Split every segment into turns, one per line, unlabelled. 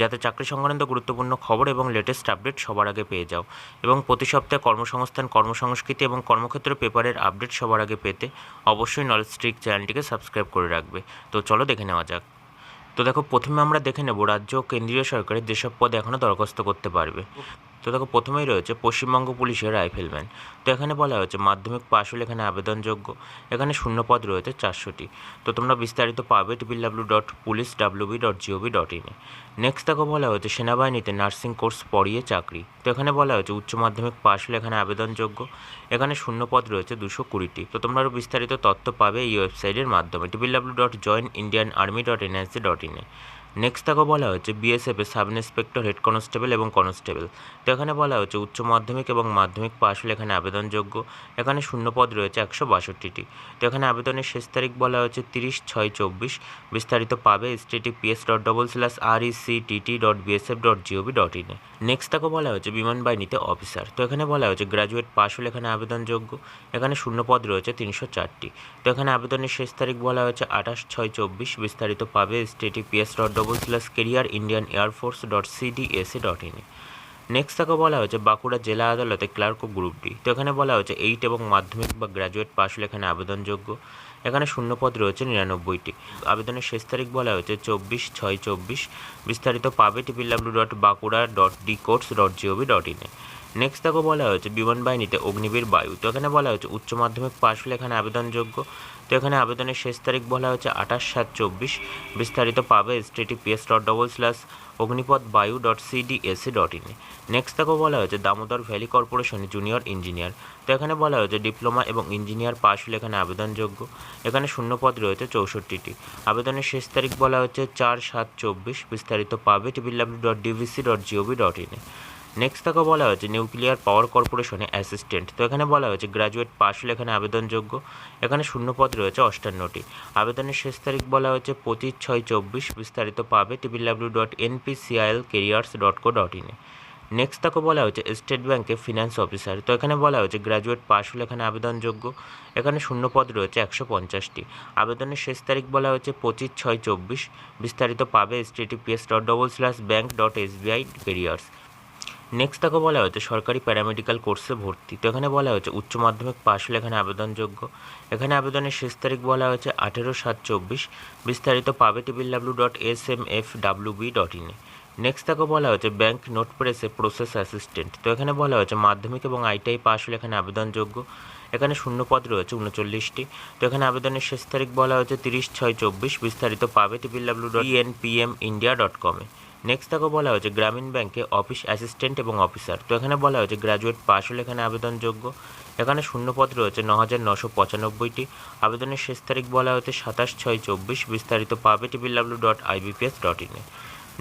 যাতে চাকরি সংক্রান্ত গুরুত্বপূর্ণ খবর এবং লেটেস্ট আপডেট সবার আগে পেয়ে যাও এবং প্রতি সপ্তাহে কর্মসংস্থান, কর্মসংস্কৃতি এবং কর্মক্ষেত্র পেপারের আপডেট সবার আগে পেতে অবশ্যই নলেজ স্ট্রিক চ্যানেলটিকে সাবস্ক্রাইব করে রাখবে। তো চলো দেখে নেওয়া যাক। তো দেখো, প্রথমে আমরা দেখে নেব রাজ্য ও কেন্দ্রীয় সরকারের যেসব পদে এখনও দরখাস্ত করতে পারবে। তো দেখো, প্রথমেই রয়েছে পশ্চিমবঙ্গ পুলিশের রাইফেলম্যান তো এখানে বলা হয়েছে মাধ্যমিক পাশ হলে এখানে আবেদনযোগ্য। এখানে শূন্য পদ রয়েছে চারশোটি। তো তোমরা বিস্তারিত পাবে triple W dot police WB dot GOV dot ইনে নেক্সট দেখো বলা হয়েছে, সেনাবাহিনীতে নার্সিং কোর্স পড়িয়ে চাকরি। তো এখানে বলা হয়েছে, উচ্চ মাধ্যমিক পাশ হলে এখানে আবেদনযোগ্য। এখানে শূন্য পদ রয়েছে দুশো কুড়িটি। তো তোমরা আরও বিস্তারিত তথ্য পাবে এই ওয়েবসাইটের মাধ্যমে triple W dot join Indian army dot NIC dot ইনে নেক্সট তাকে বলা হয়েছে বিএসএফের সাব ইন্সপেক্টর, হেড কনস্টেবল এবং কনস্টেবল। তো এখানে বলা হয়েছে উচ্চ মাধ্যমিক এবং মাধ্যমিক পাশ হলে এখানে আবেদনযোগ্য। এখানে শূন্য পদ রয়েছে একশো বাষট্টিটি। তো এখানে আবেদনের শেষ তারিখ বলা হয়েছে তিরিশ ছয় চব্বিশ। বিস্তারিত পাবে S T PS dot double slash R EC TT dot BSF dot GOV dot ইনে নেক্সট তাকে বলা হয়েছে বিমান বাহিনীতে অফিসার তো এখানে বলা হয়েছে গ্র্যাজুয়েট পাশ হলে এখানে আবেদনযোগ্য। এখানে শূন্য পদ রয়েছে তিনশো চারটি। তো এখানে আবেদনের শেষ তারিখ বলা হয়েছে আঠাশ ছয় চব্বিশ। বিস্তারিত পাবে S T PS dot double slash career Indian air force dot CDAC dot ইনে নেক্সট তাকে বলা হয়েছে বাঁকুড়া জেলা আদালতে ক্লার্ক ও গ্রুপ ডি তো এখানে বলা হয়েছে এইট এবং মাধ্যমিক বা গ্র্যাজুয়েট পাশ হলে এখানে আবেদনযোগ্য। এখানে শূন্যপদ রয়েছে, নিরানব্বইটি। আবেদনের শেষ তারিখ বলা হয়েছে চব্বিশ ছয় চব্বিশ। বিস্তারিত পাবে triple W dot Bankura dot D course dot GOV dot ইনে নেক্সট তাকে বলা হয়েছে বিমান বাহিনীতে অগ্নিবীর বায়ু। তো এখানে বলা হয়েছে, উচ্চ মাধ্যমিক পাশ হলে এখানে আবেদনযোগ্য। তো এখানে আবেদনের শেষ তারিখ বলা হয়েছে আঠাশ সাত চব্বিশ। বিস্তারিত পাবে S dot double slash Agnipath Vayu dot CDAC dot ইনে নেক্সট তাকে বলা হয়েছে দামোদর ভ্যালি কর্পোরেশনে জুনিয়র ইঞ্জিনিয়ার তো এখানে বলা হয়েছে ডিপ্লোমা এবং ইঞ্জিনিয়ার পাশ হলে এখানে আবেদনযোগ্য। এখানে শূন্যপদ রয়েছে চৌষট্টিটি। আবেদনের শেষ তারিখ বলা হচ্ছে চার সাত চব্বিশ। বিস্তারিত পাবে W dot DVC dot GOV dot ইনে নেক্সট তাকে বলা হয়েছে নিউক্লিয়ার পাওয়ার কর্পোরেশনে অ্যাসিস্ট্যান্ট তো এখানে বলা হয়েছে গ্র্যাজুয়েট পাশ হলে এখানে আবেদনযোগ্য। এখানে শূন্যপদ রয়েছে অষ্টান্নটি। আবেদনের শেষ তারিখ বলা হয়েছে পঁচিশ ছয় চব্বিশ। বিস্তারিত পাবে triple W dot NPCIL careers dot co dot ইনে নেক্সট তাকে বলা হয়েছে স্টেট ব্যাঙ্কে ফিনান্স অফিসার তো এখানে বলা হয়েছে গ্র্যাজুয়েট পাশ হলে এখানে আবেদনযোগ্য। এখানে শূন্যপদ রয়েছে একশো পঞ্চাশটি। আবেদনের শেষ তারিখ বলা হয়েছে পঁচিশ ছয় চব্বিশ। বিস্তারিত পাবে S dot double slash bank dot SBI careers next তাকে বলা হয়েছে সরকারি প্যারামেডিক্যাল কোর্সে ভর্তি। তো এখানে বলা হয়েছে উচ্চ মাধ্যমিক পাশ হলে এখানে আবেদনযোগ্য। এখানে আবেদনের শেষ তারিখ বলা হয়েছে আঠেরো সাত চব্বিশ। বিস্তারিত পাবে triple W dot S M F W B dot ইনে নেক্সট তাকে বলা হয়েছে ব্যাংক নোট প্রেসে প্রসেস অ্যাসিস্ট্যান্ট তো এখানে বলা হয়েছে মাধ্যমিক এবং আইটিআই পাশ হলে এখানে আবেদনযোগ্য। এখানে শূন্য পদ রয়েছে উনচল্লিশটি। তো এখানে আবেদনের শেষ তারিখ বলা হয়েছে তিরিশ ছয় চব্বিশ। বিস্তারিত পাবে triple W dot ENPM India dot কমে নেক্সট তাকে বলা হয়েছে গ্রামীণ ব্যাংকে অফিস অ্যাসিস্ট্যান্ট এবং অফিসার। তো এখানে বলা হয়েছে গ্র্যাজুয়েট পাশ হলে এখানে আবেদনযোগ্য। এখানে শূন্যপদ রয়েছে ন হাজার নশো পঁচানব্বইটি। আবেদনের শেষ তারিখ বলা হয়েছে সাতাশ ছয় চব্বিশ। বিস্তারিত পাবে triple W dot IBPS dot ইনে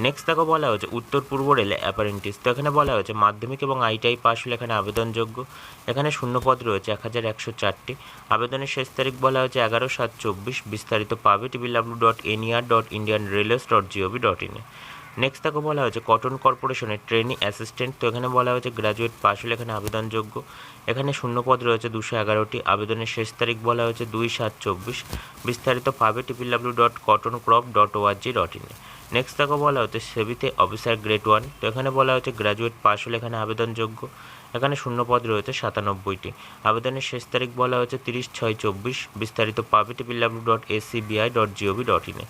নেক্সট তাকে বলা হয়েছে উত্তর পূর্ব রেলে অ্যাপারেন্টিস তো এখানে বলা হয়েছে মাধ্যমিক এবং আইটিআই পাশ হলে এখানে আবেদনযোগ্য। এখানে শূন্যপদ রয়েছে এক হাজার একশো চারটি। আবেদনের শেষ তারিখ বলা হয়েছে এগারো সাত চব্বিশ। বিস্তারিত পাবে triple W dot NER dot Indian railways dot GOV dot ইনে নেক্সট তাকে বলা হয়েছে কটন কর্পোরেশনের ট্রেনিং অ্যাসিস্ট্যান্ট তো এখানে বলা হয়েছে গ্র্যাজুয়েট পাশ হলে এখানে আবেদনযোগ্য। এখানে শূন্যপদ রয়েছে দুশো এগারোটি। আবেদনের শেষ তারিখ বলা হয়েছে দুই সাত চব্বিশ। বিস্তারিত পাবে triple W dot cotton crop dot ORG dot ইনে নেক্সট তাকে বলা হচ্ছে সেবিতে অফিসার গ্রেড ওয়ান তো এখানে বলা হচ্ছে গ্র্যাজুয়েট পাশ হলে এখানে আবেদনযোগ্য। এখানে শূন্যপদ রয়েছে সাতানব্বইটি। আবেদনের শেষ তারিখ বলা হচ্ছে তিরিশ ছয় চব্বিশ। বিস্তারিত পাবে triple W dot ACBI dot GOV dot ইনে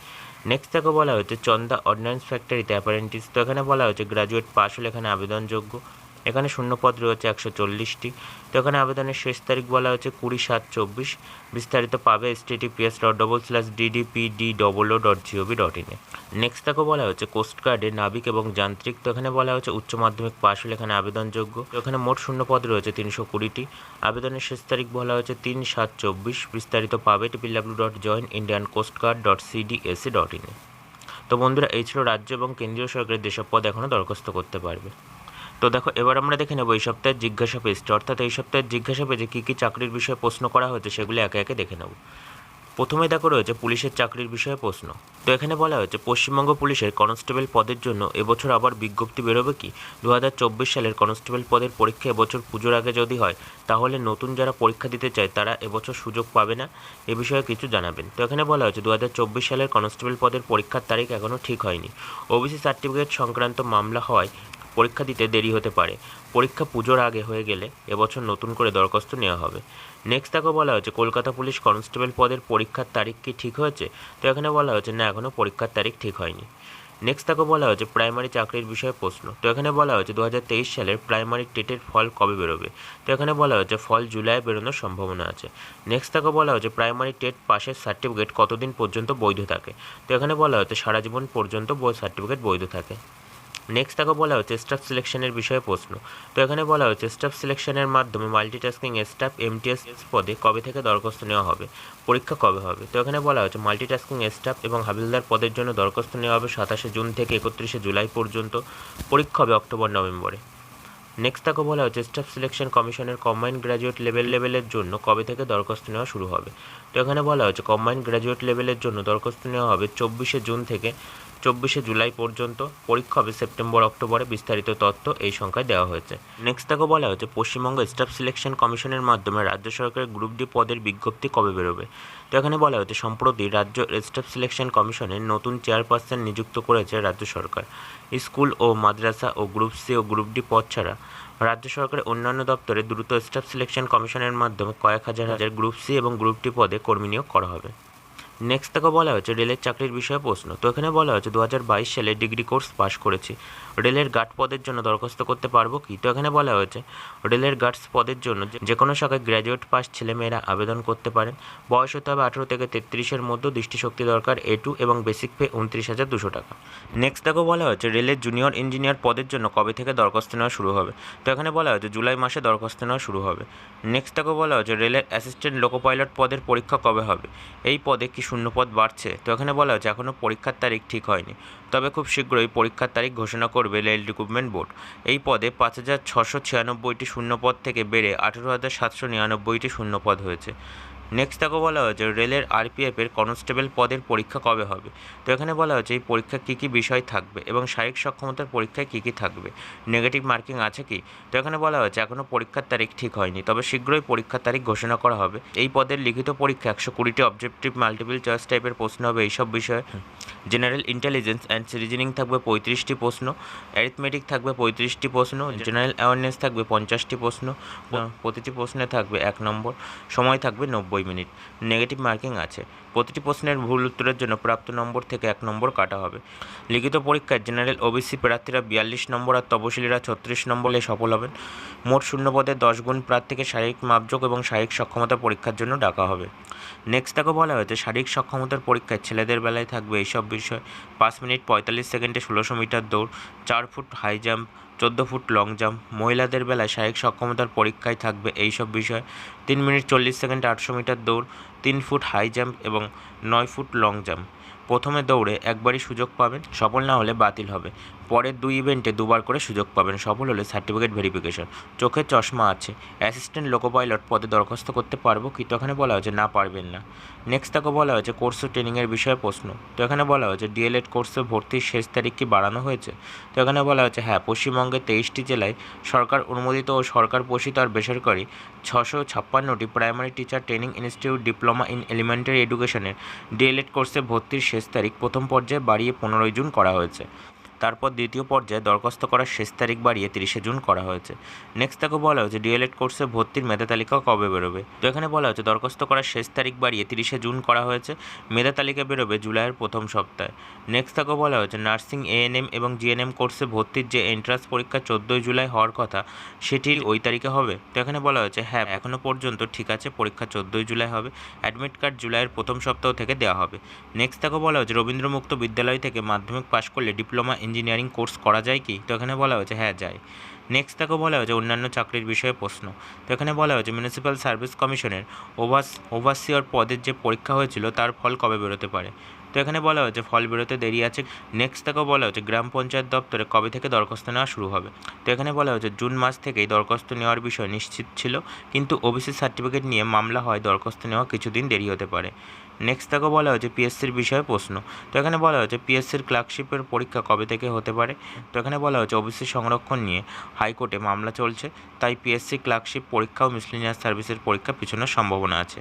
নেক্সট তাকে বলা হয়েছে, চন্দা অর্ডিন্যান্স ফ্যাক্টরিতে অ্যাপারেন্টিস তো এখানে বলা হচ্ছে গ্রাজুয়েট পাস হলে এখানে আবেদনযোগ্য। এখানে শূন্যপদ রয়েছে একশো চল্লিশটি। তো এখানে আবেদনের শেষ তারিখ বলা হয়েছে কুড়ি সাত চব্বিশ। বিস্তারিত পাবে S T PS dot double slash DDP D double O dot GOV dot ইনে নেক্সট তাকে বলা হচ্ছে কোস্টগার্ডে নাবিক এবং যান্ত্রিক। তো এখানে বলা হচ্ছে উচ্চ মাধ্যমিক পাশ হলে এখানে আবেদনযোগ্য। এখানে মোট শূন্যপদ রয়েছে তিনশো কুড়িটি। আবেদনের শেষ তারিখ বলা হচ্ছে তিন সাত চব্বিশ। বিস্তারিত পাবে triple W dot join Indian coast guard dot CDAC dot ইনে তো বন্ধুরা, এই ছিল রাজ্য এবং কেন্দ্রীয় সরকারের যেসব পদ এখনও দরখাস্ত করতে পারবে। তো দেখো, এবার আমরা দেখে নেব এই সপ্তাহের জিজ্ঞাসা পেজটা। অর্থাৎ এই সপ্তাহের জিজ্ঞাসা পেজে কী কী চাকরির বিষয়ে প্রশ্ন করা হয়েছে সেগুলি একে একে দেখে নেব। প্রথমে দেখো রয়েছে পুলিশের চাকরির বিষয়ে প্রশ্ন। তো এখানে বলা হয়েছে, পশ্চিমবঙ্গ পুলিশের কনস্টেবল পদের জন্য এবছর আবার বিজ্ঞপ্তি বেরোবে কি? দু হাজার চব্বিশ সালের কনস্টেবল পদের পরীক্ষা এবছর পুজোর আগে যদি হয়, তাহলে নতুন যারা পরীক্ষা দিতে চায় তারা এবছর সুযোগ পাবে না? এ বিষয়ে কিছু জানাবেন। তো এখানে বলা হয়েছে দু হাজার চব্বিশ সালের কনস্টেবল পদের পরীক্ষার তারিখ এখনও ঠিক হয়নি। ওবিসি সার্টিফিকেট সংক্রান্ত মামলা হওয়ায় পরীক্ষা দিতে দেরি হতে পারে। পরীক্ষা পুজোর আগে হয়ে গেলে এবছর নতুন করে দরখাস্ত নেওয়া হবে। নেক্সট তাকে বলা হয়েছে, কলকাতা পুলিশ কনস্টেবল পদের পরীক্ষার তারিখ কি ঠিক হয়েছে? তো এখানে বলা হয়েছে, না এখনও পরীক্ষার তারিখ ঠিক হয়নি। নেক্সট তাকে বলা হয়েছে প্রাইমারি চাকরির বিষয়ে প্রশ্ন। তো এখানে বলা হয়েছে দু হাজার তেইশ সালের প্রাইমারি টেটের ফল কবে বেরোবে? তো এখানে বলা হয়েছে, ফল জুলাইয়ে বেরোনোর সম্ভাবনা আছে। নেক্সট তাকে বলা হয়েছে প্রাইমারি টেট পাশের সার্টিফিকেট কতদিন পর্যন্ত বৈধ থাকে? তো এখানে বলা হয়েছে, সারা জীবন পর্যন্ত সার্টিফিকেট বৈধ থাকে। নেক্সট তাকে বলা হচ্ছে স্টাফ সিলেকশনের বিষয়ে প্রশ্ন। তো এখানে বলা হচ্ছে স্টাফ সিলেকশনের মাধ্যমে মাল্টিটাস্কিং স্টাফ এমটিএস পদে কবে থেকে দরখাস্ত নেওয়া হবে, পরীক্ষা কবে হবে? তো এখানে বলা হচ্ছে মাল্টিটাস্কিং স্টাফ এবং হাবিলদার পদের জন্য দরখাস্ত নেওয়া হবে সাতাশে জুন থেকে একত্রিশে জুলাই পর্যন্ত, পরীক্ষা হবে অক্টোবর, নভেম্বরে। নেক্সট তাকে বলা হচ্ছে স্টাফ সিলেকশন কমিশনের কম্বাইন্ড গ্র্যাজুয়েট লেভেল লেভেলের জন্য কবে থেকে দরখাস্ত নেওয়া শুরু হবে? তো এখানে বলা হচ্ছে কম্বাইন্ড গ্র্যাজুয়েট লেভেলের জন্য দরখাস্ত নেওয়া হবে চব্বিশে জুন থেকে চব্বিশে জুলাই পর্যন্ত পরীক্ষা হবে সেপ্টেম্বর, অক্টোবরে বিস্তারিত তথ্য এই সংখ্যায় দেওয়া হয়েছে। নেক্সট তাকে বলা হয়েছে, পশ্চিমবঙ্গ স্টাফ সিলেকশন কমিশনের মাধ্যমে রাজ্য সরকারের গ্রুপ ডি পদের বিজ্ঞপ্তি কবে বেরোবে? তো এখানে বলা হয়েছে, সম্প্রতি রাজ্য স্টাফ সিলেকশন কমিশনের নতুন চেয়ারপারসন নিযুক্ত করেছে রাজ্য সরকার। স্কুল ও মাদ্রাসা ও গ্রুপ সি ও গ্রুপ ডি পদ ছাড়া রাজ্য সরকারের অন্যান্য দপ্তরে দ্রুত স্টাফ সিলেকশন কমিশনের মাধ্যমে কয়েক হাজার হাজার গ্রুপ সি এবং গ্রুপ ডি পদে কর্মী নিয়োগ করা হবে। নেক্সট তাকে বলা হয়েছে, রেলের চাকরির বিষয়ে প্রশ্ন। তো এখানে বলা হয়েছে দু হাজার বাইশ সালে ডিগ্রি কোর্স পাশ করেছি। রেলের গার্ড পদের জন্য দরখাস্ত করতে পারব কি? তো এখানে বলা হয়েছে রেলের গার্ডস পদের জন্য যে- কোনো শাখায় গ্র্যাজুয়েট পাস ছেলেমেয়েরা আবেদন করতে পারেন। বয়স হতে হবে আঠেরো থেকে তেত্রিশের মধ্যে, দৃষ্টিশক্তি দরকার এ টু এবং বেসিক পে উনত্রিশ হাজার দুশো টাকা। নেক্সট দেখো বলা হয়েছে, রেলের জুনিয়র ইঞ্জিনিয়ার পদের জন্য কবে থেকে দরখাস্ত নেওয়া শুরু হবে? তো এখানে বলা হয়েছে, জুলাই মাসে দরখাস্ত নেওয়া শুরু হবে। নেক্সট দেখো বলা হয়েছে, রেলের অ্যাসিস্ট্যান্ট লোকো পাইলট পদের পরীক্ষা কবে হবে? এই পদে কি শূন্য পদ বাড়ছে? তো এখানে বলা হয়েছে এখনও পরীক্ষার তারিখ ঠিক হয়নি। তবে খুব শীঘ্রই পরীক্ষার তারিখ ঘোষণা করবে। Rail recruitment board. এই পদে পাঁচ হাজার ছশো ছিয়ানব্বইটি শূন্যপদ থেকে বেড়ে আঠেরো হাজার সাতশো নিরানব্বইটি শূন্যপদ হয়েছে। নেক্সট তাকে বলা হয়েছে, রেলের আরপিএফের কনস্টেবল পদের পরীক্ষা কবে হবে? তো এখানে বলা হয়েছে, এই পরীক্ষা কী কী বিষয় থাকবে এবং শারীরিক সক্ষমতার পরীক্ষায় কী কী থাকবে? নেগেটিভ মার্কিং আছে কি? তো এখানে বলা হয়েছে এখনও পরীক্ষার তারিখ ঠিক হয়নি, তবে শীঘ্রই পরীক্ষার তারিখ ঘোষণা করা হবে। এই পদের লিখিত পরীক্ষা একশো কুড়িটি অবজেক্টিভ মাল্টিপল চয়েস টাইপের প্রশ্ন হবে, এইসব বিষয়ে জেনারেল ইন্টেলিজেন্স অ্যান্ড রিজনিং থাকবে পঁয়ত্রিশটি প্রশ্ন অ্যারিথমেটিক থাকবে পঁয়ত্রিশটি প্রশ্ন জেনারেল অ্যাওয়ারনেস থাকবে পঞ্চাশটি প্রশ্ন, প্রতিটি প্রশ্নে থাকবে এক নম্বর, সময় থাকবে নব্বই মিনিট। নেগেটিভ মার্কিং আছে। প্রতিটি প্রশ্নের ভুল উত্তরের জন্য প্রাপ্ত নম্বর থেকে এক নম্বর কাটা হবে। লিখিত পরীক্ষায় জেনারেল ওবিসি প্রার্থীরা বিয়াল্লিশ নম্বর আর তপশিলীরা ছত্রিশ নম্বরে সফল হবেন। মোট শূন্য পদে দশ গুণ প্রার্থীকে শারীরিক মাপযোগ এবং শারীরিক সক্ষমতা পরীক্ষার জন্য ডাকা হবে। নেক্সট তাকে বলা হয়েছে, শারীরিক সক্ষমতার পরীক্ষায় ছেলেদের বেলায় থাকবে এইসব বিষয়। পাঁচ মিনিট পঁয়তাল্লিশ সেকেন্ডে ষোলোশো মিটার দৌড়, চার ফুট হাই জাম্প চোদ্দ ফুট লং জাম্প মহিলাদের বেলায় শারীরিক সক্ষমতার পরীক্ষায় থাকবে এইসব বিষয়। তিন মিনিট চল্লিশ সেকেন্ডে আটশো মিটার দৌড়, তিন ফুট হাই জাম্প এবং নয় ফুট লং জাম্প প্রথমে দৌড়ে একবারই সুযোগ পাবেন, সফল না হলে বাতিল হবে। পরের দুই ইভেন্টে দুবার করে সুযোগ পাবেন। সফল হলে সার্টিফিকেট ভেরিফিকেশন চোখের চশমা আছে। অ্যাসিস্ট্যান্ট লোকো পাইলট পদে দরখাস্ত করতে পারব কি? তো এখানে বলা হয়েছে না, পারবেন না। নেক্সট তাকে বলা হয়েছে কোর্স ও ট্রেনিংয়ের বিষয়ে প্রশ্ন। তো এখানে বলা হয়েছে ডিএলএড কোর্সে ভর্তির শেষ তারিখ কি বাড়ানো হয়েছে? তো এখানে বলা হয়েছে হ্যাঁ পশ্চিমবঙ্গের তেইশটি জেলায় সরকার অনুমোদিত ও সরকার পোষিত আর বেসরকারি ছশো ছাপ্পান্নটি primary teacher training institute diploma in elementary এডুকেশনের ডিএলএড কোর্সে ভর্তির শেষ তারিখ প্রথম পর্যায়ে বাড়িয়ে পনেরোই জুন করা হয়েছে। তারপর দ্বিতীয় পর্যায়ে দরখাস্ত করার শেষ তারিখ বাড়িয়ে তিরিশে জুন করা হয়েছে। নেক্সট তাকে বলা হয়েছে ডিএলএড কোর্সে ভর্তির মেধা তালিকা কবে বেরোবে? তো এখানে বলা হয়েছে, দরখাস্ত করার শেষ তারিখ বাড়িয়ে তিরিশে জুন করা হয়েছে। মেধা তালিকা বেরোবে জুলাইয়ের প্রথম সপ্তাহে। নেক্সট তাকে বলা হয়েছে নার্সিং এএনএম এবং জিএনএম কোর্সে ভর্তির যে এন্ট্রান্স পরীক্ষা চোদ্দোই জুলাই হওয়ার কথা সেটি ওই তারিখে হবে? তো এখানে বলা হয়েছে হ্যাঁ এখনও পর্যন্ত ঠিক আছে, পরীক্ষা চোদ্দোই জুলাই হবে। অ্যাডমিট কার্ড জুলাইয়ের প্রথম সপ্তাহ থেকে দেওয়া হবে। নেক্সট তাকে বলা হয়েছে, রবীন্দ্রমুক্ত বিদ্যালয় থেকে মাধ্যমিক পাশ করলে ডিপ্লোমা ইঞ্জিনিয়ারিং কোর্স করা যায় কি? তো এখানে বলা হয়েছে হ্যাঁ যায়। নেক্সট তাকে বলা হয়েছে, অন্যান্য চাকরির বিষয়ে প্রশ্ন। তো এখানে বলা হয়েছে মিউনিসিপ্যাল সার্ভিস কমিশনের ওভার ওভারসিয়র পদের যে পরীক্ষা হয়েছিল, তার ফল কবে বেরোতে পারে? তো এখানে বলা হয়েছে, ফল বেরোতে দেরি আছে। নেক্সট থেকেও বলা হচ্ছে গ্রাম পঞ্চায়েত দপ্তরে কবে থেকে দরখাস্ত নেওয়া শুরু হবে? তো এখানে বলা হয়েছে, জুন মাস থেকেই দরখাস্ত নেওয়ার বিষয় নিশ্চিত ছিল, কিন্তু ওবিসি সার্টিফিকেট নিয়ে মামলা হয়, দরখাস্ত নেওয়া কিছুদিন দেরি হতে পারে। নেক্সট থেকেও বলা হয়েছে পিএসসির বিষয়ে প্রশ্ন। তো এখানে বলা হয়েছে পিএসসির ক্লার্কশিপের পরীক্ষা কবে থেকে হতে পারে? তো এখানে বলা হয়েছে ওবিসি সংরক্ষণ নিয়ে হাইকোর্টে মামলা চলছে, তাই পিএসসি ক্লার্কশিপ পরীক্ষা ও মিসলিনিয়াস সার্ভিসের পরীক্ষা পিছনের সম্ভাবনা আছে।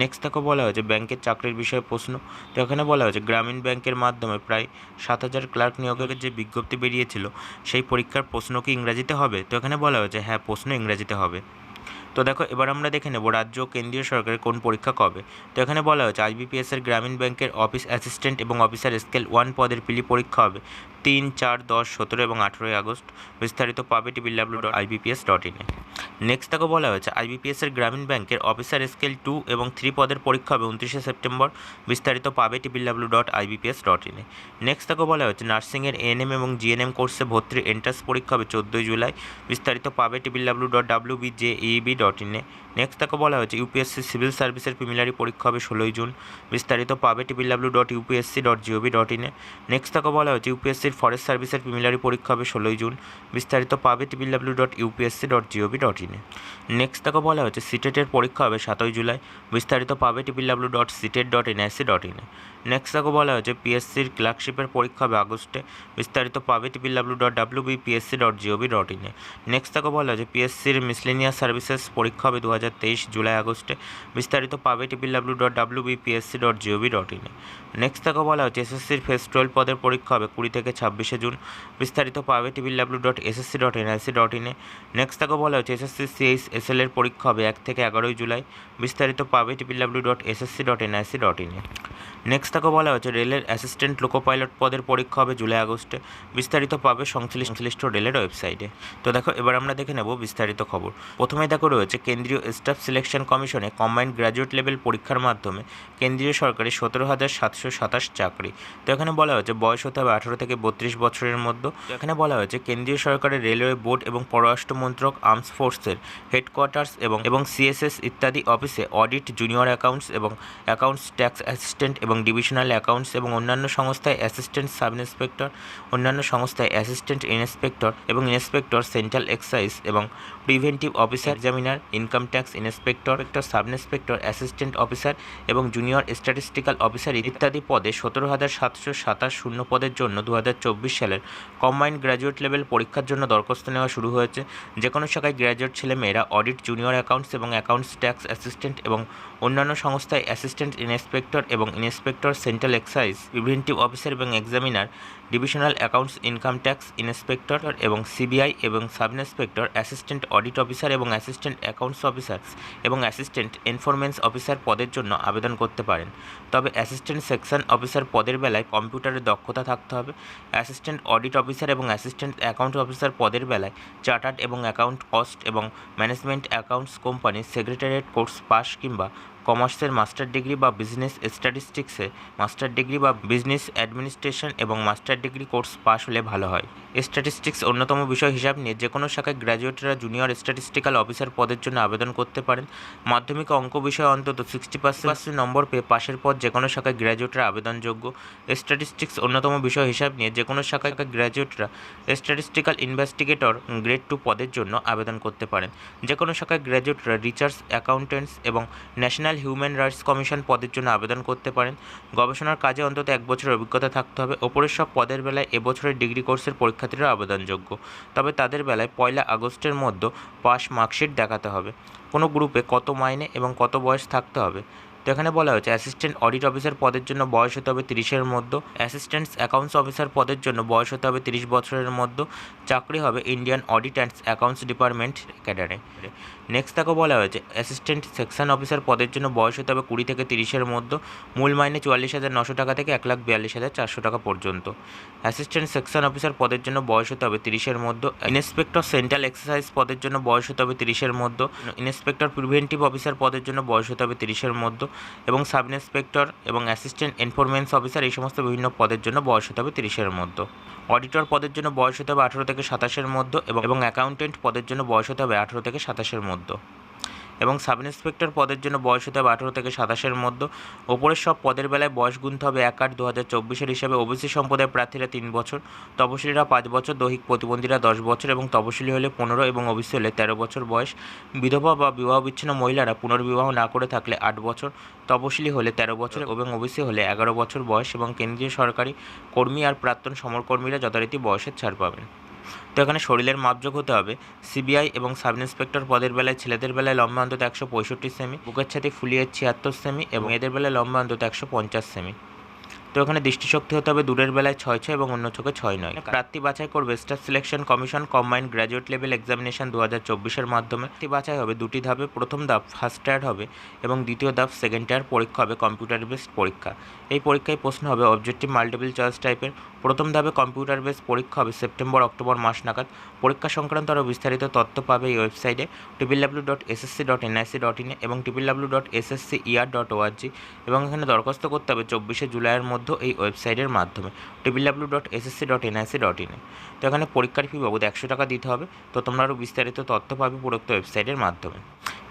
নেক্সট তাকে বলা হয়েছে ব্যাংকের চাকরির বিষয়ে প্রশ্ন। তো এখানে বলা হয়েছে, গ্রামীণ ব্যাংকের মাধ্যমে প্রায় সাত হাজার ক্লার্ক নিয়োগের যে বিজ্ঞপ্তি বেরিয়েছিল, সেই পরীক্ষার প্রশ্ন কি ইংরাজিতে হবে? তো এখানে বলা হয়েছে হ্যাঁ প্রশ্ন ইংরাজিতে হবে। তো দেখো, এবার আমরা দেখে নেব রাজ্য ও কেন্দ্রীয় সরকারের কোন পরীক্ষা কবে। তো এখানে বলা হয়েছে আইবিপিএসের গ্রামীণ ব্যাংকের অফিস অ্যাসিস্ট্যান্ট এবং অফিসার স্কেল ওয়ান পদের পিলি পরীক্ষা হবে তিন, চার, দশ, সতেরো এবং আঠেরোই আগস্ট। বিস্তারিত পাবে triple W dot IBPS dot ইনে নেক্সট তাকে বলা হয়েছে আইবিপিএসের গ্রামীণ ব্যাংকের অফিসার স্কেল টু এবং থ্রি পদের পরীক্ষা হবে উনত্রিশে সেপ্টেম্বর। বিস্তারিত পাবে triple W dot IBPS dot ইনে নেক্সট তাকে বলা হয়েছে নার্সিংয়ের এএনএম এবং জিএনএম কোর্সে ভর্তির এন্ট্রান্স পরীক্ষা হবে চোদ্দোই জুলাই। বিস্তারিত পাবে triple W dot W B J EB dot ইনে নেক্সট তাকে বলা হয়েছে ইউপিএসসি সিভিল সার্ভিসের প্রিমিলারি পরীক্ষা হবে ষোলোই জুন। বিস্তারিত পাবে triple W dot UPSC dot GOV dot ইনে নেক্সট তাকে বলা হয়েছে ইউপিএসসির ফরেস্ট সার্ভিসের প্রিমিলারি পরীক্ষা হবে ষোলোই জুন। বিস্তারিত পাবে triple W dot UPSC dot GOV dot ইনে নেক্সট তাকে বলা হয়েছে, সিটেটের পরীক্ষা হবে সাতই জুলাই। বিস্তারিত পাবে triple W dot CTET dot NIC dot ইনে নেক্সট বলা হয়েছে, পিএসসির ক্লার্কশিপের পরীক্ষা হবে আগস্টে। বিস্তারিত পাবে triple W dot W B PSC dot GOV dot ইনে নেক্সট বলা হয়েছে, পিএসসির মিসলেনিয়াস সার্ভিসেস পরীক্ষা হবে দু হাজার তেইশ জুলাই আগস্টে। বিস্তারিত পাবে triple W dot W B PSC dot GOV dot ইনে নেক্সট তাকে বলা হচ্ছে এসএসসির ফেস টুয়েলভ পদের পরীক্ষা হবে কুড়ি থেকে ছাব্বিশে জুন। বিস্তারিত পাবে triple dot SSC dot NIC dot ইনে নেক্সট তাকে বলা হচ্ছে এসএসসি সিএইচ এসএল এর পরীক্ষা হবে এক থেকে এগারোই জুলাই। বিস্তারিত পাবে triple W dot SSC dot NIC dot ইনে নেক্সট তাকে বলা হয়েছে, রেলের অ্যাসিস্ট্যান্ট লোকো পাইলট পদের পরীক্ষা হবে জুলাই আগস্টে। বিস্তারিত পাবে সংশ্লিষ্ট রেলের ওয়েবসাইটে। তো দেখো, এবার আমরা দেখে নেব বিস্তারিত খবর। প্রথমে দেখো রয়েছে, কেন্দ্রীয় স্টাফ সিলেকশন কমিশনে কম্বাইন্ড গ্র্যাজুয়েট লেভেল পরীক্ষার মাধ্যমে কেন্দ্রীয় সরকারের সতেরো হাজার সাতশো সাতাশ চাকরি। তো এখানে বলা হয়েছে, বয়স হতে হবে আঠারো থেকে বত্রিশ বছরের মধ্যে। এখানে বলা হয়েছে, কেন্দ্রীয় সরকারের রেলওয়ে বোর্ড এবং পররাষ্ট্র মন্ত্রক আর্মস ফোর্সের হেডকোয়ার্টার্স এবং এবং সিএসএস ইত্যাদি অফিসে অডিট, জুনিয়র অ্যাকাউন্টস এবং অ্যাকাউন্টস ট্যাক্স অ্যাসিস্ট্যান্ট এবং ডিভিশনাল অ্যাকাউন্টস এবং অন্যান্য সংস্থায় অ্যাসিস্ট্যান্ট সাব ইন্সপেক্টর অন্যান্য সংস্থায় অ্যাসিস্ট্যান্ট ইন্সপেক্টর এবং ইন্সপেক্টর সেন্ট্রাল এক্সাইজ এবং preventive officer examiner income tax inspector sub inspector assistant officer এবং জুনিয়র স্ট্যাটিস্টিক্যাল অফিসার ইত্যাদি পদে সতেরো হাজার সাতশো সাতাশ শূন্য পদের জন্য দু চব্বিশ সালের কম্বাইন্ড গ্র্যাজুয়েট লেভেল পরীক্ষার জন্য দরখাস্ত নেওয়া শুরু হয়েছে। যে কোনো শাখায় গ্র্যাজুয়েট ছেলেমেয়েরা অডিট জুনিয়র অ্যাকাউন্টস এবং অ্যাকাউন্টস ট্যাক্স অ্যাসিস্ট্যান্ট এবং অন্যান্য সংস্থায় অ্যাসিস্ট্যান্ট ইন্সপেক্টর এবং inspector central excise, preventive officer এবং examiner, divisional accounts income tax inspector এবং সিবিআই এবং sub inspector assistant audit officer এবং অ্যাসিস্ট্যান্ট অ্যাকাউন্টস অফিসার এবং অ্যাসিস্ট্যান্ট ইনফরমেন্স অফিসার পদের জন্য আবেদন করতে পারেন। তবে অ্যাসিস্ট্যান্ট সেকশন অফিসার পদের বেলায় কম্পিউটারের দক্ষতা থাকতে হবে। অ্যাসিস্ট্যান্ট অডিট অফিসার এবং অ্যাসিস্ট্যান্ট অ্যাকাউন্ট অফিসার পদের বেলায় চার্টার্ড এবং অ্যাকাউন্ট কস্ট এবং ম্যানেজমেন্ট অ্যাকাউন্টস কোম্পানির সেক্রেটারিয়েট কোর্স পাস কিংবা কমার্সের মাস্টার ডিগ্রি বা বিজনেস স্ট্যাটিস্টিক্সে মাস্টার ডিগ্রি বা বিজনেস অ্যাডমিনিস্ট্রেশন এবং মাস্টার ডিগ্রি কোর্স পাস হলে ভালো হয়। স্ট্যাটিস্টিক্স অন্যতম বিষয় হিসাব নিয়ে যে কোনো শাখায় গ্র্যাজুয়েটরা জুনিয়র স্ট্যাটিস্টিক্যাল অফিসার পদের জন্য আবেদন করতে পারেন। মাধ্যমিক অঙ্ক বিষয়ে অন্তত সিক্সটি পার্সেন্ট নম্বর পেয়ে পাশের পর যে কোনো শাখায় গ্র্যাজুয়েটরা আবেদনযোগ্য। স্ট্যাটিস্টিক্স অন্যতম বিষয় হিসাব নিয়ে যে কোনো শাখায় গ্র্যাজুয়েটরা স্ট্যাটিস্টিক্যাল ইনভেস্টিগেটর গ্রেড টু পদের জন্য আবেদন করতে পারেন। যে কোনো শাখায় গ্র্যাজুয়েটরা রিসার্চ অ্যাকাউন্টেন্টস এবং ন্যাশনাল হিউম্যান রাইটস কমিশন পদের জন্য আবেদন করতে পারেন। গবেষণার কাজে অন্তত এক বছরের অভিজ্ঞতা থাকতে হবে। ওপরের সব পদের বেলায় এবছরের ডিগ্রি কোর্সের পরীক্ষার্থীরা আবেদনযোগ্য। তবে তাদের বেলায় পয়লা আগস্টের মধ্যে পাস মার্কশিট দেখাতে হবে। কোনো গ্রুপে কত মাইনে এবং কত বয়স থাকতে হবে? তো এখানে বলা হয়েছে, অ্যাসিস্ট্যান্ট অডিট অফিসার পদের জন্য বয়স হতে হবে তিরিশের মধ্যে অ্যাসিস্ট্যান্ট অ্যাকাউন্টস অফিসার পদের জন্য বয়স হতে হবে তিরিশ বছরের মধ্যে, চাকরি হবে Indian audit and accounts department ক্যাডারে। Next তাকে বলা হয়েছে অ্যাসিস্ট্যান্ট সেকশন অফিসার পদের জন্য বয়স হতে হবে কুড়ি থেকে তিরিশের মধ্যে। মূল মাইনে চুয়াল্লিশ হাজার নশো টাকা থেকে এক লাখ বিয়াল্লিশ হাজার চারশো টাকা পর্যন্ত। অ্যাসিস্ট্যান্ট সেকশন অফিসার পদের জন্য বয়স হতে হবে তিরিশের মধ্যে। ইন্সপেক্টর সেন্ট্রাল এক্সারসাইজ পদের জন্য বয়স হতে হবে তিরিশের মধ্যে। ইন্সপেক্টর প্রিভেন্টিভ অফিসার পদের জন্য বয়স হতে হবে তিরিশের মধ্যে। এবং সাব ইন্সপেক্টর এবং অ্যাসিস্ট্যান্ট ইনফরমেন্স অফিসার এই সমস্ত বিভিন্ন পদের জন্য বয়স হতে হবে তিরিশের মধ্যে। অডিটর পদের জন্য বয়স হতে হবে আঠেরো থেকে সাতাশের মধ্য এবং অ্যাকাউন্টেন্ট পদের জন্য বয়স হতে হবে আঠেরো থেকে সাতাশের মধ্যে। এবং সাব ইন্সপেক্টর পদের জন্য বয়স হতে হবে আঠেরো থেকে সাতাশের মধ্যে। ওপরের সব পদের বেলায় বয়স গুনতে হবে এক আট দু হাজার চব্বিশের হিসাবে। ওবিসি সম্প্রদায়ের প্রার্থীরা তিন বছর, তপশিলীরা পাঁচ বছর, দৈহিক প্রতিবন্ধীরা দশ বছর এবং তপশিলি হলে পনেরো এবং ওবিসি হলে তেরো বছর বয়স। বিধবা বা বিবাহ বিচ্ছিন্ন মহিলারা পুনর্বিবাহ না করে থাকলে আট বছর, তপশিলি হলে তেরো বছর এবং ওবিসি হলে এগারো বছর বয়স এবং কেন্দ্রীয় সরকারি কর্মী আর প্রাক্তন সমরকর্মীরা যথারীতি বয়সের ছাড় পাবেন। তো এখানে শরীরের মাপযোগ হতে হবে। সিবিআই এবং সাব ইন্সপেক্টর পদের বেলায় ছেলেদের বেলায় লম্বা অন্তত একশো পঁয়ষট্টি সেমি, বুকের ছাতি ফুলিয়ে ছিয়াত্তর সেমি এবং এদের বেলায় লম্বা অন্তত একশো পঞ্চাশ সেমি। তো এখানে দৃষ্টিশক্তি হতে হবে দূরের বেলায় ছয় ছয় এবং অন্য চোখে ছয় নয়। প্রার্থী বাছাই করবে staff selection commission combined graduate level examination দু হাজার চব্বিশের মাধ্যমে। প্রার্থী বাছাই হবে দুটি ধাপে, প্রথম ধাপ ফার্স্ট টায়ার হবে এবং দ্বিতীয় ধাপ সেকেন্ড টায়ার পরীক্ষা হবে কম্পিউটার বেসড পরীক্ষা। এই পরীক্ষায় প্রশ্ন হবে অবজেক্টিভ মাল্টিপল চয়েস টাইপের প্রথম ধাপে কম্পিউটার বেস পরীক্ষা হবে সেপ্টেম্বর অক্টোবর মাস নাগাদ। পরীক্ষা সংক্রান্ত আরও বিস্তারিত তথ্য পাবে এই ওয়েবসাইটে triple W dot SSC dot NIC dot ইনে এবং triple W dot SSC ER dot ORG এবং এখানে দরখাস্ত করতে হবে চব্বিশে জুলাইয়ের মধ্যে এই ওয়েবসাইটের মাধ্যমে triple W dot SSC dot NIC dot ইনে তো এখানে পরীক্ষার ফি বাবদ একশো টাকা দিতে হবে। তো তোমরা আরও বিস্তারিত তথ্য পাবে উপরোক্ত ওয়েবসাইটের মাধ্যমে।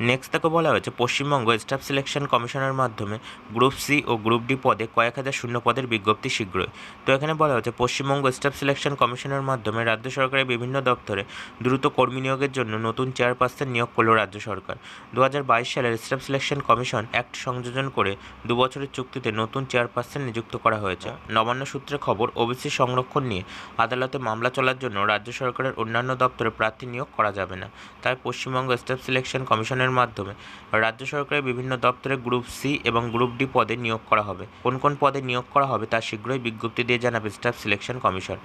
নেক্সট তাকে বলা হয়েছে, পশ্চিমবঙ্গ স্টাফ সিলেকশন কমিশনের মাধ্যমে গ্রুপ সি ও গ্রুপ ডি পদে কয়েক হাজার শূন্য পদের বিজ্ঞপ্তি শীঘ্রই। তো এখানে বলা হয়েছে পশ্চিমবঙ্গ স্টাফ সিলেকশন কমিশনের মাধ্যমে রাজ্য সরকারের বিভিন্ন দপ্তরে দ্রুত কর্মী নিয়োগের জন্য নতুন চেয়ারপারসন নিয়োগ করল রাজ্য সরকার। দু হাজার বাইশ সালের স্টাফ সিলেকশন কমিশন অ্যাক্ট সংযোজন করে দু বছরের চুক্তিতে নতুন চেয়ারপারসন নিযুক্ত করা হয়েছে। নবান্ন সূত্রে খবর, ওবিসি সংরক্ষণ নিয়ে আদালতে মামলা চলার জন্য রাজ্য সরকারের অন্যান্য দপ্তরে প্রার্থী নিয়োগ করা যাবে না। তাই পশ্চিমবঙ্গ স্টাফ সিলেকশন কমিশনের মাধ্যমে রাজ্য সরকারের বিভিন্ন দপ্তরে গ্রুপ সি এবং গ্রুপ ডি পদে নিয়োগ করা হবে। কোন কোন পদে নিয়োগ করা হবে তা শীঘ্রই বিজ্ঞপ্তি দিয়ে জানাবে staff selection commission.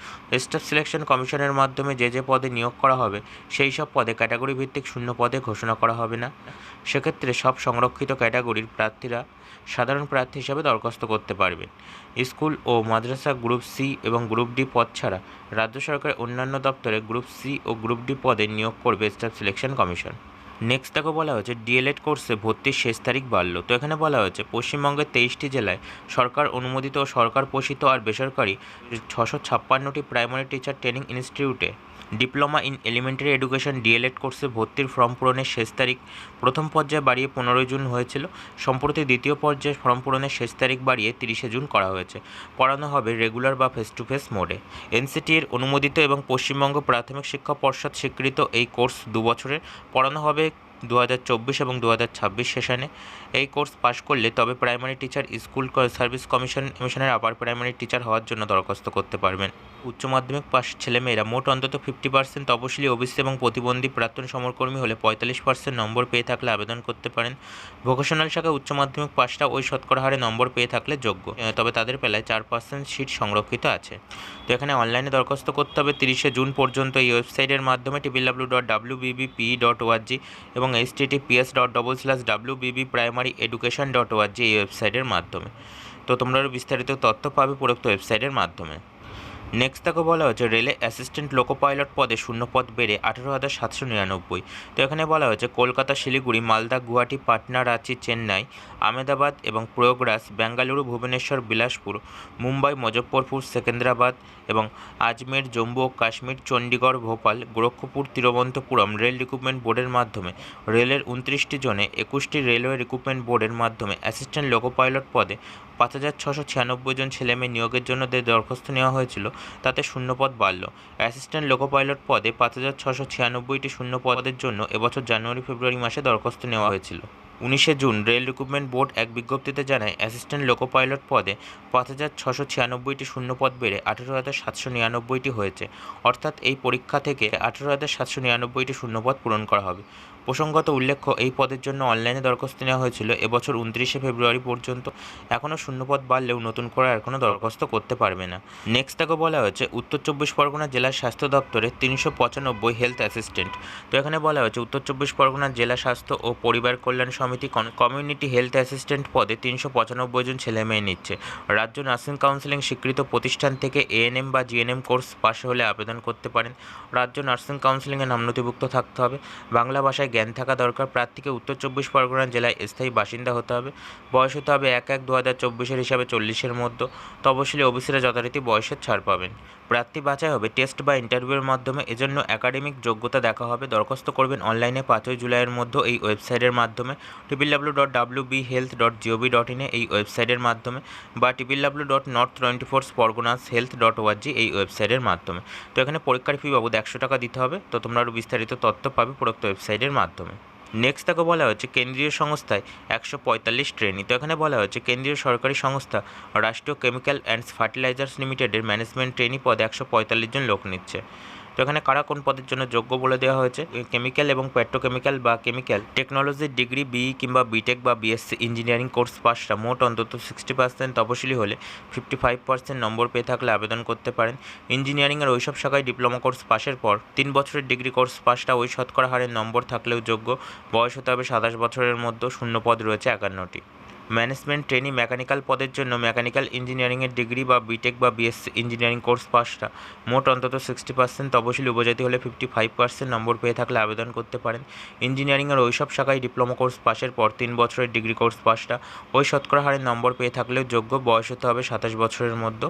Staff selection কমিশনের মাধ্যমে যে যে পদে নিয়োগ করা হবে, সেই সব পদে ক্যাটাগরি ভিত্তিক শূন্য পদে ঘোষণা করা হবে না। সেক্ষেত্রে সব সংরক্ষিত ক্যাটাগরির প্রার্থীরা সাধারণ প্রার্থী হিসাবে দরখাস্ত করতে পারবেন স্কুল ও মাদ্রাসা গ্রুপ সি এবং গ্রুপ ডি পদ ছাড়া রাজ্য সরকারের অন্যান্য দপ্তরে গ্রুপ সি ও গ্রুপ ডি পদে নিয়োগ করবে স্টাফ সিলেকশন কমিশন। নেক্সট দেখো বলা হয়েছে ডিএলএড কোর্সে ভর্তির শেষ তারিখ বাড়ল। তো এখানে বলা হয়েছে, পশ্চিমবঙ্গের তেইশটি জেলায় সরকার অনুমোদিত ও সরকার পোষিত আর বেসরকারি ছশো ছাপ্পান্নটি প্রাইমারি টিচার ট্রেনিং ইনস্টিটিউটে diploma in elementary education DElEd কোর্সে ভর্তির ফর্ম পূরণের শেষ তারিখ প্রথম পর্যায়ে বাড়িয়ে পনেরোই জুন হয়েছিল। সম্প্রতি দ্বিতীয় পর্যায়ে ফর্ম পূরণের শেষ তারিখ বাড়িয়ে তিরিশে জুন করা হয়েছে। পড়ানো হবে রেগুলার বা ফেস টু ফেস মোডে। এনসিটি এর অনুমোদিত এবং পশ্চিমবঙ্গ প্রাথমিক শিক্ষা পর্ষদ স্বীকৃত এই কোর্স দু বছরের। পড়ানো হবে দু চব্বিশ এবং দু ছাব্বিশ সেশনে। এই কোর্স পাশ করলে তবে primary teacher school service commission, কমিশনের আপার প্রাইমারি টিচার হওয়ার জন্য দরখাস্ত করতে পারবেন। উচ্চ মাধ্যমিক পাশ ছেলেমেয়েরা, মোট অন্তত ফিফটি পার্সেন্ট তপশিলি, ওবিসি এবং প্রতিবন্ধী প্রাক্তন সমরকর্মী হলে পঁয়তাল্লিশ পার্সেন্ট নম্বর পেয়ে থাকলে আবেদন করতে পারেন। ভোকেশনাল শাখায় উচ্চ মাধ্যমিক পাশটা ওই শতকরা হারে নম্বর পেয়ে থাকলে যোগ্য। তবে তাদের পেলায় চার পার্সেন্ট সিট সংরক্ষিত আছে। তো এখানে অনলাইনে দরখাস্ত করতে হবে তিরিশে জুন পর্যন্ত। এই ওয়েবসাইটের মাধ্যমে triple W dot W BBP dot ORG এবং H TTPS dot double slash W BB primary education dot ORG এই ওয়েবসাইটের মাধ্যমে। তো তোমরা আরও বিস্তারিত তথ্য পাবে উপরোক্ত ওয়েবসাইটের মাধ্যমে। নেক্সট তাকে বলা হয়েছে, রেলে অ্যাসিস্ট্যান্ট লোকো পাইলট পদে শূন্য পদ বেড়ে আঠেরো হাজার সাতশো নিরানব্বই। তো এখানে বলা হয়েছে, কলকাতা, শিলিগুড়ি, মালদা, গুয়াহাটি, পাটনা, রাঁচি, চেন্নাই আমেদাবাদ এবং প্রয়োগরাজ, বেঙ্গালুরু, ভুবনেশ্বর, বিলাসপুর, মুম্বাই, মুজফ্ফরপুর, সেকেন্দ্রাবাদ এবং আজমের, জম্মু ও কাশ্মীর, চণ্ডীগড়, ভোপাল, গোরক্ষপুর, তিরুবনন্তপুরম রেল রিক্রুটমেন্ট বোর্ডের মাধ্যমে। রেলের উনত্রিশটি জনে একুশটি রেলওয়ে রিক্রুটমেন্ট বোর্ডের মাধ্যমে অ্যাসিস্ট্যান্ট লোকো পাইলট পদে পাঁচ হাজার ছশো ছিয়ানব্বই জন ছেলেমেয়ে নিয়োগের জন্য যে দরখাস্ত নেওয়া হয়েছিল, তাতে শূন্যপদ বাড়ল। অ্যাসিস্ট্যান্ট লোকো পাইলট পদে পাঁচ হাজার ছশো ছিয়ানব্বইটি শূন্য পদের জন্য এবছর জানুয়ারি, ফেব্রুয়ারি মাসে দরখাস্ত নেওয়া হয়েছিল। উনিশে জুন রেল রিক্রুটমেন্ট বোর্ড এক বিজ্ঞপ্তিতে জানায়, অ্যাসিস্ট্যান্ট লোকো পাইলট পদে পাঁচ হাজার ছশো ছিয়ানব্বইটি শূন্য পদ বেড়ে আঠেরো হাজার সাতশো নিরানব্বইটি হয়েছে। অর্থাৎ এই পরীক্ষা থেকে আঠেরো হাজার সাতশো নিরানব্বইটি শূন্যপদ পূরণ করা হবে। প্রসঙ্গত উল্লেখ্য, এই পদের জন্য অনলাইনে দরখাস্ত নেওয়া হয়েছিল। এবছর উনত্রিশে ফেব্রুয়ারি পর্যন্ত এখনও শূন্যপদ বাড়লেও নতুন করে আর কোনো দরখাস্ত করতে পারবে না। নেক্সট তাকে বলা হয়েছে, উত্তর চব্বিশ পরগনা জেলার স্বাস্থ্য দপ্তরে তিনশো পঁচানব্বই হেলথ অ্যাসিস্ট্যান্ট। তো এখানে বলা হয়েছে, উত্তর চব্বিশ পরগনা জেলা স্বাস্থ্য ও পরিবার কল্যাণ সমিতি কমিউনিটি হেলথ অ্যাসিস্ট্যান্ট পদে তিনশো পঁচানব্বই জন ছেলে মেয়ে নিচ্ছে। রাজ্য নার্সিং কাউন্সিলিং স্বীকৃত প্রতিষ্ঠান থেকে এএনএম বা জিএনএম কোর্স পাশে হলে আবেদন করতে পারেন। রাজ্য নার্সিং কাউন্সিলিংয়ে নাম নথিভুক্ত থাকতে হবে। বাংলা ভাষায় জ্ঞান থাকা দরকার। প্রার্থীকে উত্তর চব্বিশ পরগনা জেলায় স্থায়ী বাসিন্দা হতে হবে। বয়স হতে হবে এক এক দু হাজার চব্বিশের হিসাবে চল্লিশের মধ্যে। তপশিলি ওবিসিরা যথারীতি বয়সের ছাড় পাবেন। প্রার্থী বাছাই হবে, টেস্ট বা ইন্টারভিউয়ের মাধ্যমে। এজন্য একাডেমিক যোগ্যতা দেখা হবে। দরখাস্ত করবেন অনলাইনে পাঁচই জুলাইয়ের মধ্যে এই ওয়েবসাইটের মাধ্যমে। Triple W dot W B health dot GOV dot ইনে এই ওয়েবসাইটের মাধ্যমে বা triple W dot north twenty four Parganas health dot org এই ওয়েবসাইটের মাধ্যমে। তো এখানে পরীক্ষার ফি বাবদ একশো টাকা দিতে হবে। তো তোমরা আরও বিস্তারিত তথ্য পাবে উপরোক্ত ওয়েবসাইটের মাধ্যমে। নেক্সট তাকে বলা হচ্ছে কেন্দ্রীয় সংস্থায় একশো পঁয়তাল্লিশ ট্রেনি। তো এখানে বলা হচ্ছে কেন্দ্রীয় সরকারি সংস্থা রাষ্ট্রীয় কেমিক্যাল অ্যান্ড ফার্টিলাইজার্স লিমিটেডের ম্যানেজমেন্ট ট্রেনি পদে একশো পঁয়তাল্লিশ জন লোক নিচ্ছে। তো এখানে কারা কোন পদের জন্য যোগ্য বলে দেওয়া হয়েছে? কেমিক্যাল এবং পেট্রোকেমিক্যাল বা কেমিক্যাল টেকনোলজির ডিগ্রি বিই কিংবা বিটেক বা বিএসসি ইঞ্জিনিয়ারিং কোর্স পাসটা মোট অন্তত সিক্সটি পার্সেন্ট তপশিলি হলে ফিফটি ফাইভ পার্সেন্ট নম্বর পেয়ে থাকলে আবেদন করতে পারেন। ইঞ্জিনিয়ারিংয়ের ওইসব শাখায় ডিপ্লোমা কোর্স পাশের পর তিন বছরের ডিগ্রি কোর্স পাসটা ওই শতকরা হারের নম্বর থাকলেও যোগ্য। বয়স হতে হবে সাতাশ বছরের মধ্যে শূন্য পদ রয়েছে একান্নটি। ম্যানেজমেন্ট ট্রেনি মেকানিক্যাল পদের জন্য মেকানিক্যাল ইঞ্জিনিয়ারিংয়ের ডিগ্রি বা বিটেক বা বিএসসি ইঞ্জিনিয়ারিং কোর্স পাসটা মোট অন্তত সিক্সটি পার্সেন্ট তপশিলি উপজাতি হলে ফিফটি ফাইভ পার্সেন্ট নম্বর পেয়ে থাকলে আবেদন করতে পারেন। ইঞ্জিনিয়ারিংয়ের ওইসব শাখায় ডিপ্লোমা কোর্স পাশের পর তিন বছরের ডিগ্রি কোর্স পাসটা ওই শতকরা হারের নম্বর পেয়ে থাকলেও যোগ্য বয়স হতে হবে সাতাশ বছরের মধ্যে।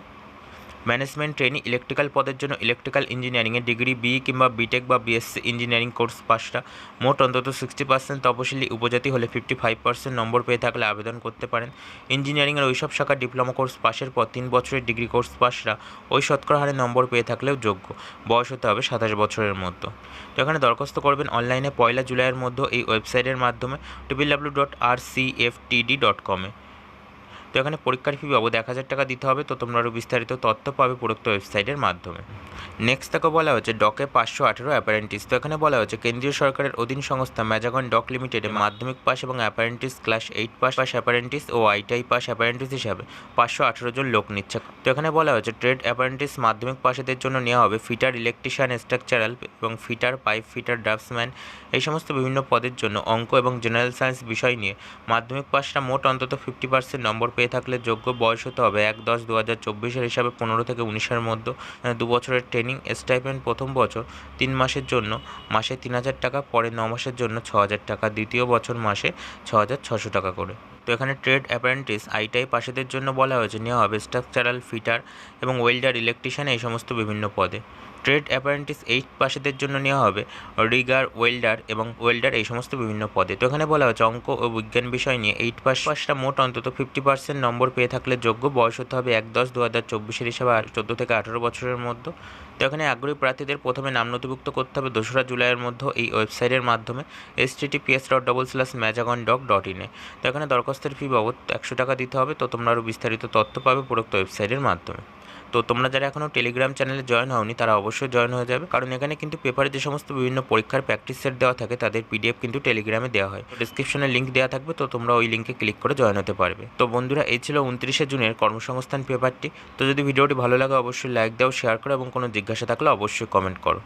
ম্যানেজমেন্ট ট্রেনি ইলেকট্রিক্যাল পদের জন্য ইলেকট্রিক্যাল ইঞ্জিনিয়ারিংয়ে ডিগ্রি, বি কিংবা বিটেক বা বিএসসি ইঞ্জিনিয়ারিং কোর্স পাসটা মোট অন্তত সিক্সটি পার্সেন্ট তপশিলি উপজাতি হলে ফিফটি ফাইভ পার্সেন্ট নম্বর পেয়ে থাকলে আবেদন করতে পারেন। ইঞ্জিনিয়ারিংয়ের ওইসব শাখার ডিপ্লোমা কোর্স পাশের পর তিন বছরের ডিগ্রি কোর্স পাশরা ওই শতকরা হারে নম্বর পেয়ে থাকলেও যোগ্য। বয়স হতে হবে সাতাশ বছরের মধ্যে। তো এখানে দরখাস্ত করবেন অনলাইনে পয়লা জুলাইয়ের মধ্যে এই ওয়েবসাইটের মাধ্যমে W dot R C F TD dot কমে তো এখানে পরীক্ষার ফি বাবদ এক হাজার টাকা দিতে হবে, তো তোমরা আরও বিস্তারিত তথ্য পাবে উপরোক্ত ওয়েবসাইটের মাধ্যমে। নেক্সট তাকে বলা হচ্ছে ডকে পাঁচশো আঠেরো অ্যাপারেন্টিস তো এখানে বলা হচ্ছে কেন্দ্রীয় সরকারের অধীন সংস্থা ম্যাজাগন ডক লিমিটেডে মাধ্যমিক পাস এবং apprentice class eight pass pass apprentice ও আইটাই পাস অ্যাপারেন্টিস হিসাবে পাঁচশো আঠেরো জন লোক নিচ্ছে। তো এখানে বলা হচ্ছে ট্রেড অ্যাপারেন্টিস মাধ্যমিক পাশেদের জন্য নেওয়া হবে ফিটার ইলেকট্রিশিয়ান স্ট্রাকচারাল এবং ফিটার পাইপ ফিটার ড্রাফটসম্যান এই সমস্ত বিভিন্ন পদের জন্য অঙ্ক এবং জেনারেল সায়েন্স বিষয় নিয়ে। মাধ্যমিক পাসটা মোট অন্তত ফিফটি পার্সেন্ট নম্বর পেয়ে থাকলে যোগ্য বয়স হতে হবে এক দশ দু হাজার চব্বিশের হিসাবে পনেরো থেকে উনিশের মধ্যে দু বছরের ট্রেনিং, স্টাইপেন্ড প্রথম বছর তিন মাসের জন্য, মাসে তিন হাজার টাকা, পরে ন মাসের জন্য ছ হাজার টাকা, দ্বিতীয় বছর মাসে ছ হাজার ছশো টাকা করে। তো এখানে ট্রেড অ্যাপ্রেন্টিস আইটাই পাশেদের জন্য বলা হয়েছে, নেওয়া হবে স্ট্রাকচারাল ফিটার এবং ওয়েল্ডার ইলেকট্রিশিয়ান এই সমস্ত বিভিন্ন পদে। ট্রেড অ্যাপারেন্টিস এইট পাশেদের জন্য নেওয়া হবে। রিগার, ওয়েল্ডার এবং ওয়েল্ডার এই সমস্ত বিভিন্ন পদে। তো এখানে বলা হচ্ছে অঙ্ক ও বিজ্ঞান বিষয় নিয়ে এইট পাস পাসটা মোট অন্তত ফিফটি পার্সেন্ট নম্বর পেয়ে থাকলে যোগ্য। বয়স হতে হবে এক দশ দু হাজার চব্বিশের হিসাবে আর চোদ্দ থেকে আঠেরো বছরের মধ্যে। তো এখানে আগ্রহী প্রার্থীদের প্রথমে নাম নথিভুক্ত করতে হবে দোসরা জুলাইয়ের মধ্যে এই ওয়েবসাইটের মাধ্যমে। S TTPS dot double slash Mazagon dock dot ইনে তো এখানে দরখাস্তের ফি বাবদ একশো টাকা দিতে হবে। তো তোমরা আরও বিস্তারিত তথ্য পাবে উপরোক্ত ওয়েবসাইটের মাধ্যমে। তো তোমরা যারা এখনও টেলিগ্রাম চ্যানেলে জয়েন হওনি, তারা অবশ্যই জয়েন হয়ে যাবে। কারণ এখানে কিন্তু পেপারে যে সমস্ত বিভিন্ন পরীক্ষার প্র্যাকটিস সেট দেওয়া থাকে, তাদের পিডিএফ কিন্তু টেলিগ্রামে দেওয়া হয়। ডিসক্রিপশনে লিঙ্ক দেওয়া থাকবে, তো তোমরা ওই লিঙ্কে ক্লিক করে জয়েন হতে পারবে। তো বন্ধুরা, এই ছিল উনত্রিশে জুনের কর্মসংস্থান পেপারটি তো যদি ভিডিওটি ভালো লাগে, অবশ্যই লাইক দাও শেয়ার করো এবং কোনো জিজ্ঞাসা থাকলে অবশ্যই কমেন্ট করো।